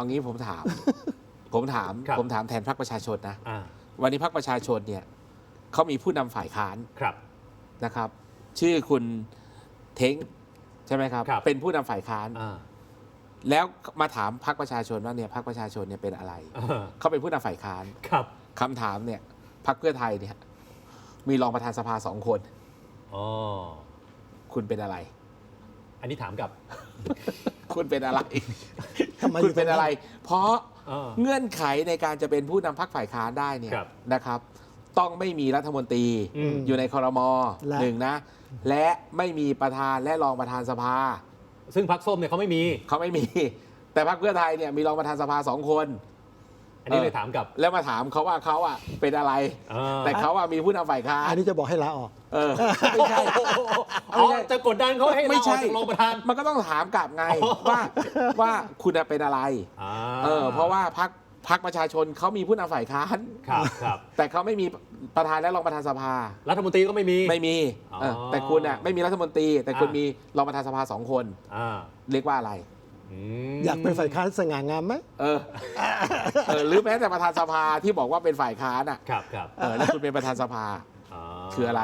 เอางี้ผมถาม ผมถาม ครับ ผมถามแทนพรรคประชาชนนะ อ่าวันนี้พรรคประชาชนเนี่ยเขามีผู้นำฝ่ายค้านครับ นะครับ ชื่อคุณเท้งใช่ไหมครับ ครับ เป็นผู้นำฝ่ายค้าน อ่าแล้วมาถามพรรคประชาชนว่าเนี่ยพรรคประชาชนเนี่ยเป็นอะไร อ่าเขาเป็นผู้นำฝ่ายค้านครับคำถามเนี่ยพรรคเพื่อไทยเนี่ยมีรองประธานสภาสองคน อ๋อคุณเป็นอะไร อันนี้ถามกับ คุณเป็นอะไร ทำไมคุณเป็นอะไร เพราะอ่าเงื่อนไขในการจะเป็นผู้นำพรรคฝ่ายค้านได้เนี่ยครับนะครับ ต้องไม่มีรัฐมนตรีอืม อยู่ในคอรมอและ หนึ่งนะ และไม่มีประธานและรองประธานสภา ซึ่งพักส้มเนี่ยเขาไม่มี เขาไม่มี แต่พรรคเพื่อไทยเนี่ยมีรองประธานสภาสองคน อันนี้เออเลยถามกับ แล้วมาถามเขาว่าเขาอะเป็นอะไร อ่า แต่เขาอะมีผู้นำฝ่ายค้าอันนนี้จะบอกให้ลาออก เออไม่ใช่ อ๋อจะกดดันเขาให้ไม่เราอใช่อกจากรองประธาน มันก็ต้องถามกลับไงอ๋อ ว่าว่าคุณน่ะเป็นอะไร อ่าเออ เพราะว่าพรรคพรรคประชาชนเขามีผู้นำฝ่ายค้าน ครับครับแต่เขาไม่มีประธานและรองประธานสภา รัฐมนตรีก็ไม่มี ไม่มีเออแต่คุณน่ะไม่มีรัฐมนตรี แต่คุณอ่ามีมีรองประธานสภาสองคน อ่า เรียกว่าอะไร มอยากเป็นฝ่ายค้านสง่างามไหมเออเออ หรือแม้แต่ประธานสภาที่บอกว่าเป็นฝ่ายค้านอะครับครับเออแล้วคุณเป็นประธานสภาาคืออะไร